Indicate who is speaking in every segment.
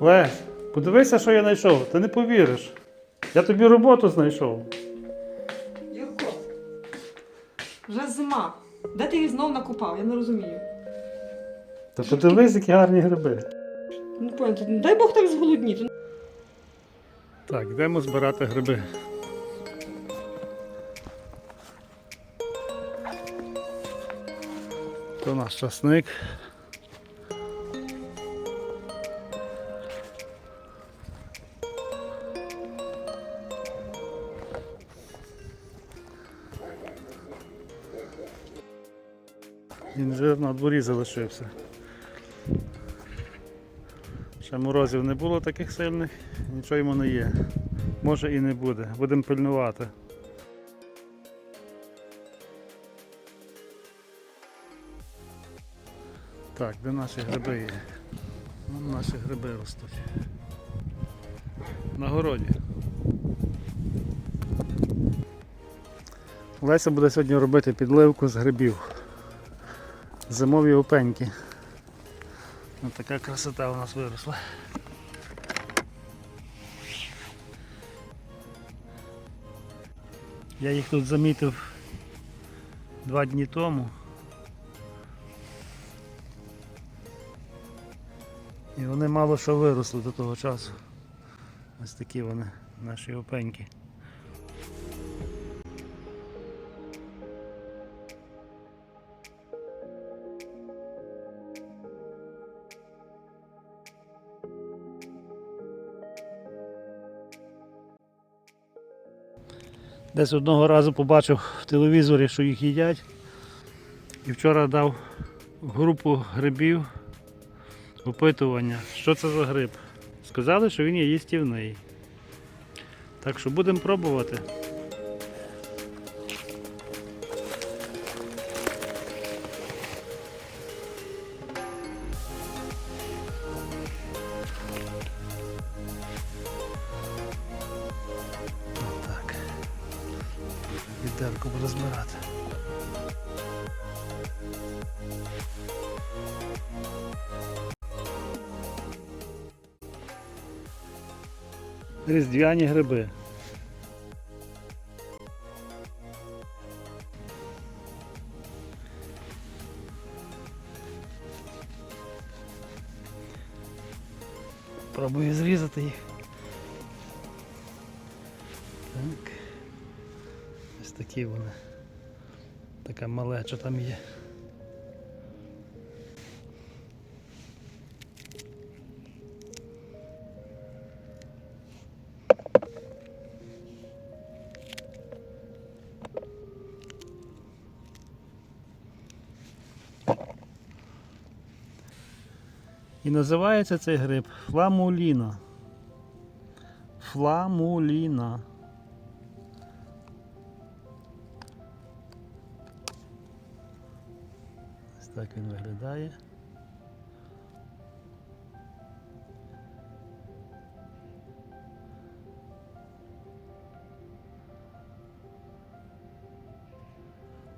Speaker 1: Лесь, подивися, що я знайшов. Ти не повіриш. Я тобі роботу знайшов.
Speaker 2: Юрко, вже зима. Де ти їх знов накопав? Я не розумію.
Speaker 1: Та подивись, які гарні гриби.
Speaker 2: Не понял, не дай Бог так зголодніти.
Speaker 1: Так, йдемо збирати гриби. То наш часник. Інжир на дворі залишився. Ще морозів не було таких сильних, нічого йому не є. Може і не буде. Будемо пильнувати. Так, де наші гриби є? Вон наші гриби ростуть. На городі. Леся буде сьогодні робити підливку з грибів. Зимові опеньки. Ось така красота у нас виросла. Я їх тут замітив два дні тому. І вони мало що виросли до того часу. Ось такі вони, наші опеньки. Десь одного разу побачив в телевізорі, що їх їдять. І вчора дав групу грибів опитування, що це за гриб. Сказали, що він є їстівний. Так що будемо пробувати. Відерку буду збирати. Різдвяні гриби. Пробую зрізати їх. Так. Такі вони. Така малеча там є. І називається цей гриб фламуліна. Фламуліна. Так він виглядає.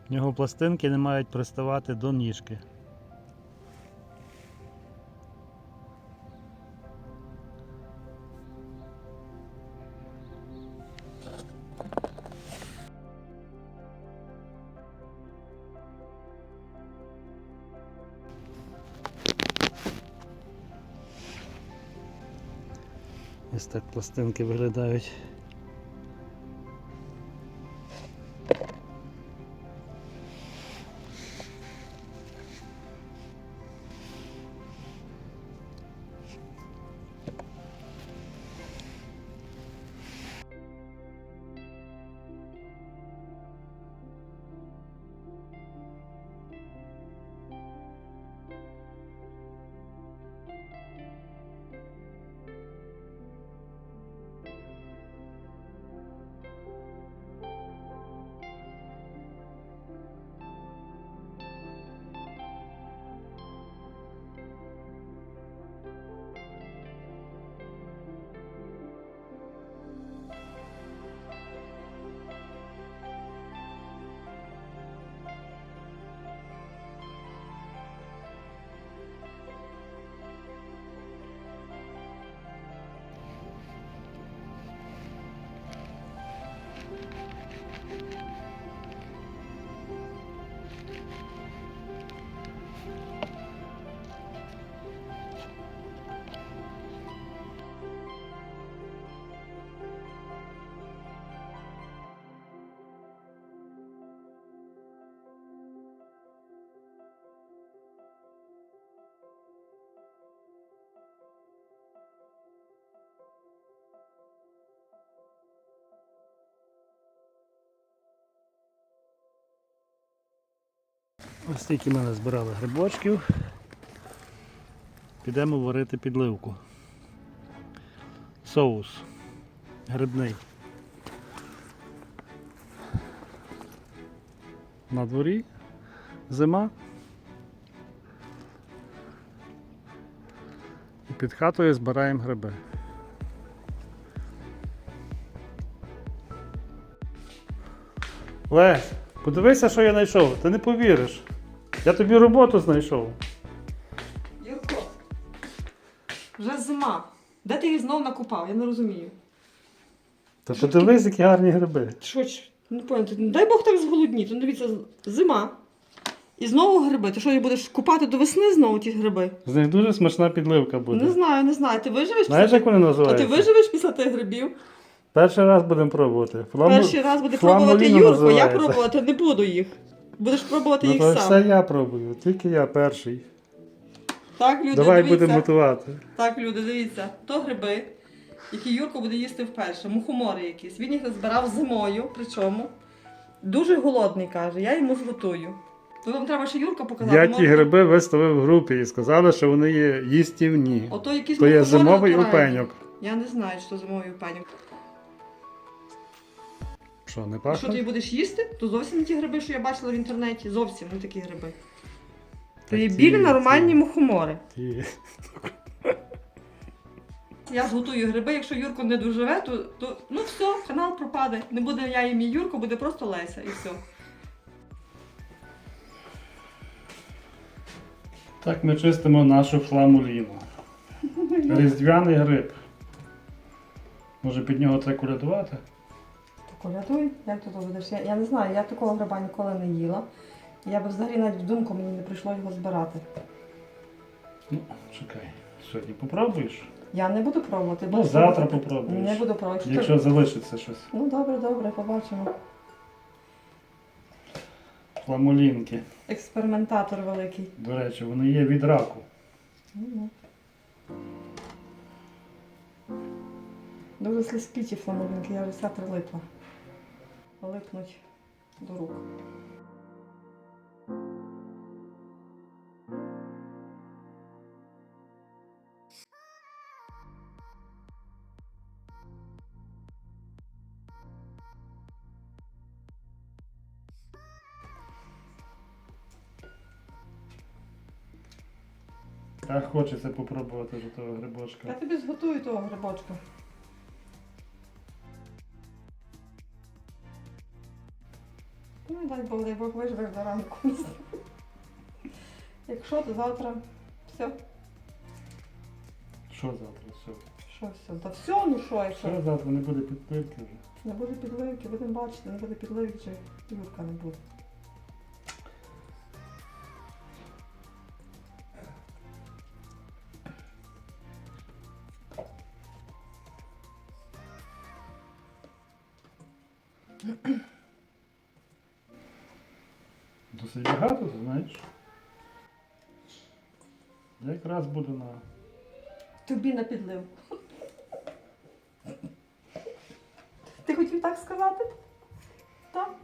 Speaker 1: В нього пластинки не мають приставати до ніжки. Ось так пластинки виглядають. Ось стільки ми назбирали грибочків. Підемо варити підливку. Соус грибний. На дворі зима. І під хатою збираємо гриби. Лесь, подивися, що я знайшов. Ти не повіриш. Я тобі роботу знайшов.
Speaker 2: Юрко, вже зима. Де ти їх знов накупав? Я не розумію.
Speaker 1: Та подивись, які гарні гриби.
Speaker 2: Що ж, не поняти. Дай Бог так зголодніти. Ну дивіться, зима. І знову гриби. Ти що, їх будеш купати до весни знову ті гриби?
Speaker 1: З них дуже смачна підливка буде.
Speaker 2: Не знаю, не знаю. Ти виживеш
Speaker 1: Знаєш,
Speaker 2: після
Speaker 1: як вони
Speaker 2: А ти
Speaker 1: називаються?
Speaker 2: виживеш після тих грибів?
Speaker 1: Перший раз будемо пробувати. Фламу...
Speaker 2: Перший раз буде
Speaker 1: фламуліно
Speaker 2: пробувати Юрко, я
Speaker 1: називається.
Speaker 2: пробувати не буду їх. Будеш пробувати
Speaker 1: Ну,
Speaker 2: їх сам.
Speaker 1: все я пробую, тільки я перший.
Speaker 2: Так, люди,
Speaker 1: Давай
Speaker 2: дивіться.
Speaker 1: будемо готувати.
Speaker 2: Так, люди, дивіться, то гриби, які Юрко буде їсти вперше, мухомори якісь. Він їх збирав зимою, причому. Дуже голодний, каже, я йому зготую. То вам треба ще Юрка показати.
Speaker 1: Я ті гриби виставив в групі і сказали, що вони є їстівні.
Speaker 2: Ото якісь
Speaker 1: То є
Speaker 2: мухомори
Speaker 1: зимовий
Speaker 2: натуральні.
Speaker 1: опеньок.
Speaker 2: Я не знаю, що зимовий опеньок.
Speaker 1: Що, не
Speaker 2: Якщо ти їх
Speaker 1: пахне?
Speaker 2: будеш їсти, то зовсім не ті гриби, що я бачила в інтернеті. Зовсім не такі гриби.
Speaker 1: Так
Speaker 2: є білі нормальні мухомори.
Speaker 1: ті.
Speaker 2: Я зготую гриби, якщо Юрко не доживе, то, то ну все, канал пропаде. Не буде я і мій Юрко, буде просто Леся і все.
Speaker 1: Так ми чистимо нашу фламуліну. Різдвяний гриб. Може під нього треба колядувати?
Speaker 2: Колядуй, як ти то ведеш? Я, я не знаю, я такого гриба ніколи не їла. Я би взагалі навіть в думку мені не прийшло його збирати.
Speaker 1: Ну, чекай. Сьогодні попробуєш?
Speaker 2: Я не буду пробувати.
Speaker 1: Ну, завтра
Speaker 2: пробувати.
Speaker 1: попробуєш.
Speaker 2: Не буду пробувати. Що
Speaker 1: Якщо залишиться щось.
Speaker 2: Ну добре, добре, побачимо.
Speaker 1: Фламулінки.
Speaker 2: Експериментатор великий.
Speaker 1: До речі, вони є від раку.
Speaker 2: Ну, Дуже слизькі ті фламулінки, я вже вся прилипла. Липнуть до рук.
Speaker 1: Так хочеться попробувати вже того
Speaker 2: Я
Speaker 1: грибочка.
Speaker 2: тобі зготую того грибочка. Дай Бог, дай Бог виживеш до ранку. Якщо, то завтра все.
Speaker 1: Що завтра? Все.
Speaker 2: Що все? Та все, ну що, якщо
Speaker 1: Що завтра не буде підливки вже.
Speaker 2: не буде підливки, будемо бачити, не буде підливки, чи Юрка не буде.
Speaker 1: Якраз буде на.
Speaker 2: Тобі на підлив. Ти хотів так сказати? Так.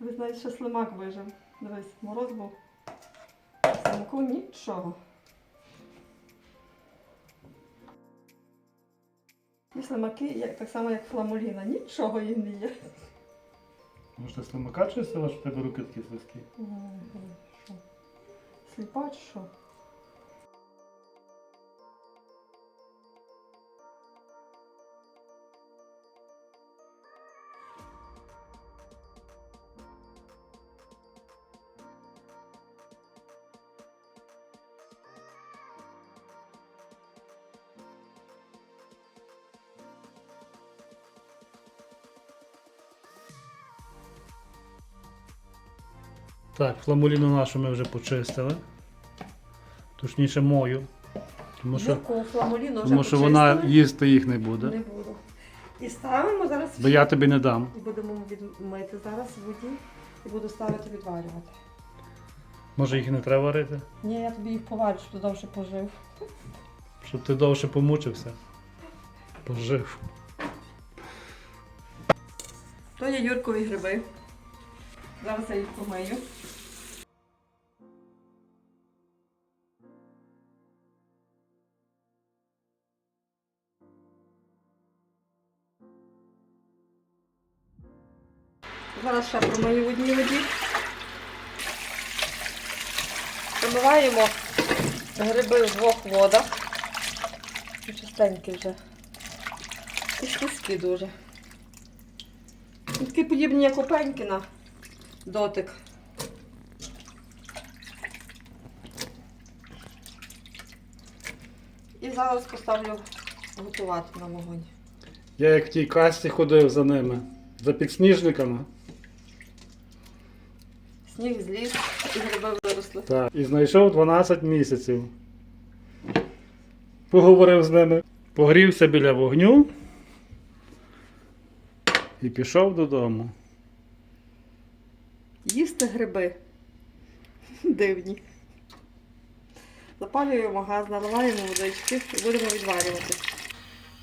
Speaker 2: Ви знаєте, що слимак вижив. Дивись, мороз був. Слимаку нічого. І слимаки, як, так само, як фламуліна, нічого їм не є.
Speaker 1: Може слимака чистила, що в тебе руки такі слизькі?
Speaker 2: М, що? Сліпа чи що?
Speaker 1: Так, фламуліну нашу ми вже почистили. Точніше мою. Тому що,
Speaker 2: фламуліну вже
Speaker 1: тому що вона
Speaker 2: почистили.
Speaker 1: їсти їх не буде.
Speaker 2: Не буду. І ставимо зараз.
Speaker 1: Бо я тобі не дам.
Speaker 2: І будемо відмити зараз в воді і буду ставити відварювати.
Speaker 1: Може їх не треба варити?
Speaker 2: Ні, я тобі їх поварю, щоб ти довше пожив.
Speaker 1: Щоб ти довше помучився. Пожив.
Speaker 2: То є Юркові гриби. Зараз я їх помию. Ще промию в одній воді. Промиваємо гриби в двох водах. Чистенькі вже. І слизькі дуже. Ну, Такі подібні, як у Пенькіна. Дотик. І зараз поставлю готувати на вогонь.
Speaker 1: Я як в тій касті ходив за ними, за підсніжниками.
Speaker 2: Сніг зліз і гриби виросли.
Speaker 1: Так. І знайшов 12 місяців. Поговорив з ними, погрівся біля вогню і пішов додому.
Speaker 2: Їсти гриби. Дивні. Запалюємо газ, наливаємо водички і будемо відварювати.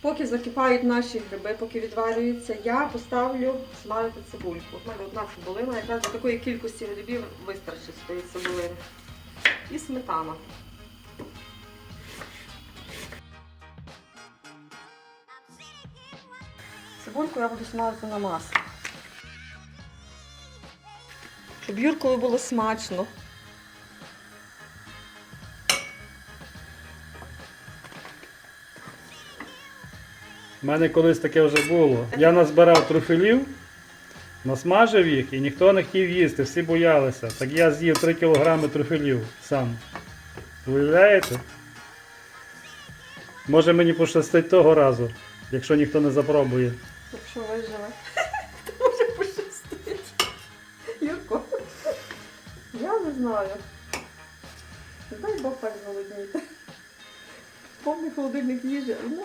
Speaker 2: Поки закипають наші гриби, поки відварюються, я поставлю смажити цибульку. У мене одна цибулина, якраз для такої кількості грибів вистачить з тієї цибулини. І сметана. Цибульку я буду смажити на маслі. Щоб Юркові було смачно.
Speaker 1: У мене колись таке вже було. Я назбирав труфелів, насмажив їх і ніхто не хотів їсти, всі боялися. Так я з'їв 3 кілограми труфелів сам. Уявляєте? Може мені пощастить того разу, якщо ніхто не запробує.
Speaker 2: Якщо виживе, то може пощастить. Юрко, я не знаю. Дай Бог так зголодніти. Повний холодильник їжі, ну,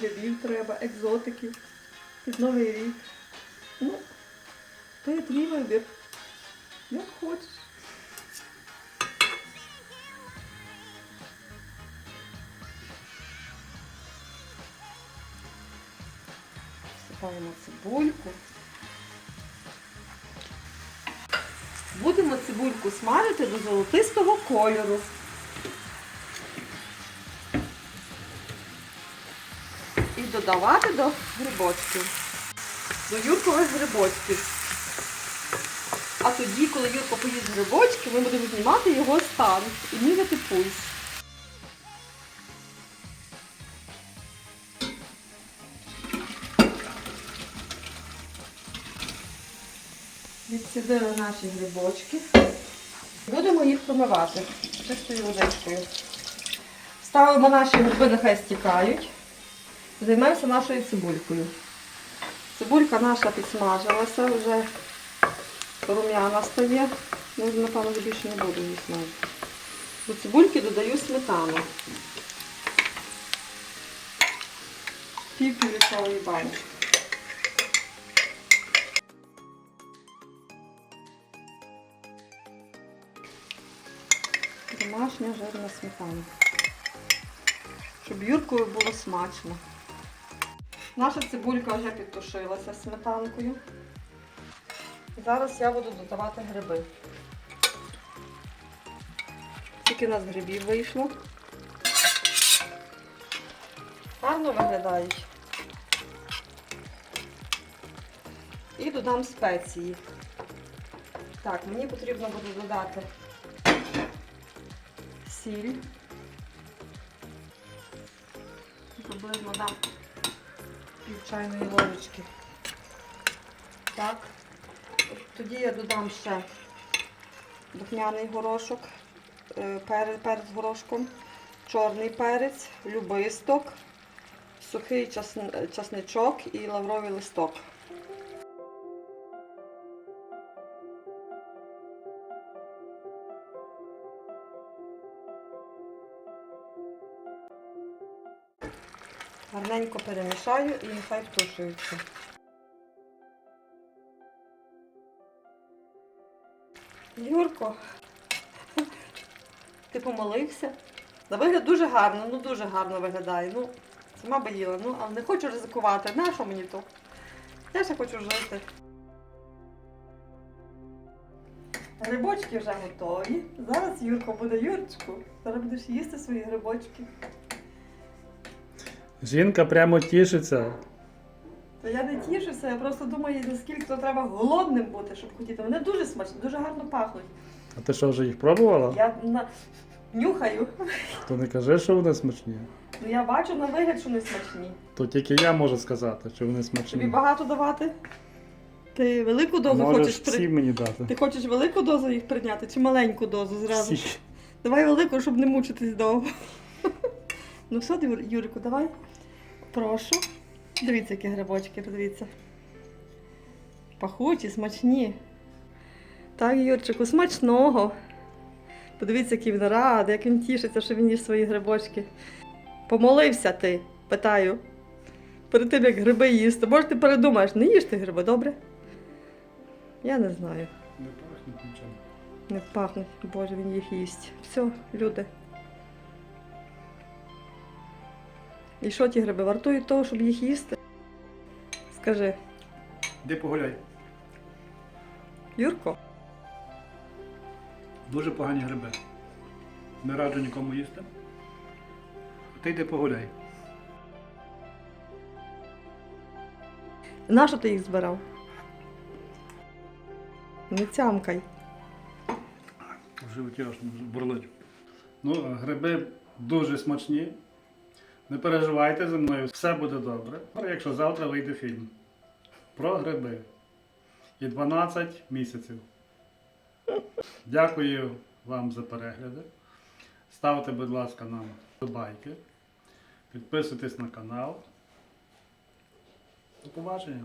Speaker 2: грибів треба, екзотиків, під новий рік. Ну, то є твій вибір. Як хочеш. Всипаємо цибульку. Будемо цибульку смажити до золотистого кольору. Додавати до грибочків. До юркових грибочків. А тоді, коли Юрко поїсть грибочки, ми будемо знімати його стан і міряти пульс. Відсідили наші грибочки. Будемо їх промивати чистою водичкою. Ставимо наші гриби, нехай стікають. Займемося нашою цибулькою. Цибулька наша підсмажилася, вже рум'яна стає. Ну, напевно, більше не буду її смажити. До цибульки додаю сметану. Пів півлітрової банки. Домашня жирна сметана. Щоб Юркою було смачно. Наша цибулька вже підтушилася сметанкою. Зараз я буду додавати гриби. Скільки у нас грибів вийшло. Гарно виглядають. І додам спеції. Так, мені потрібно буде додати сіль. Приблизно дам пів чайної ложечки. Так. Тоді я додам ще духмяний горошок, е, перець, з горошком, чорний перець, любисток, сухий часн- часничок і лавровий листок. Гарненько перемішаю і нехай втушуються. Юрко, ти помолився? На вигляд дуже гарно, ну дуже гарно виглядає. Ну, сама би їла, ну, але не хочу ризикувати. На що мені то? Я ще хочу жити. Грибочки вже готові. Зараз Юрко буде Юрчику. Зараз будеш їсти свої грибочки.
Speaker 1: Жінка прямо тішиться.
Speaker 2: То я не тішуся, я просто думаю, наскільки то треба голодним бути, щоб хотіти. Вони дуже смачні, дуже гарно пахнуть.
Speaker 1: А ти що, вже їх пробувала?
Speaker 2: Я на... нюхаю.
Speaker 1: То не кажи, що вони смачні.
Speaker 2: Ну я бачу на вигляд, що не смачні.
Speaker 1: То тільки я можу сказати, що вони смачні.
Speaker 2: Тобі багато давати? Ти велику дозу
Speaker 1: Можеш
Speaker 2: хочеш при...
Speaker 1: мені дати.
Speaker 2: Ти хочеш велику дозу їх прийняти чи маленьку дозу зразу?
Speaker 1: Всі.
Speaker 2: Давай велику, щоб не мучитись довго. Ну все, Юрику, давай. Прошу. Дивіться, які грибочки, подивіться. Пахучі, смачні. Так, Юрчику, смачного. Подивіться, який він радий, як він тішиться, що він їсть свої грибочки. Помолився ти, питаю. Перед тим, як гриби їсти. Може, ти передумаєш, не їж ти гриби, добре? Я не знаю.
Speaker 1: Не пахнуть нічим.
Speaker 2: Не пахнуть, боже, він їх їсть. Все, люди. І що ті гриби? Вартують того, щоб їх їсти? Скажи,
Speaker 1: Іди погуляй.
Speaker 2: Юрко,
Speaker 1: Дуже погані гриби. Не раджу нікому їсти. А ти йди погуляй.
Speaker 2: нащо ти їх збирав? Не цямкай.
Speaker 1: В животі аж бурлить. Ну, гриби дуже смачні. Не переживайте за мною, все буде добре. Якщо завтра вийде фільм про гриби. І 12 місяців. Дякую вам за перегляди. Ставте, будь ласка, нам лайки. Підписуйтесь на канал. До побачення.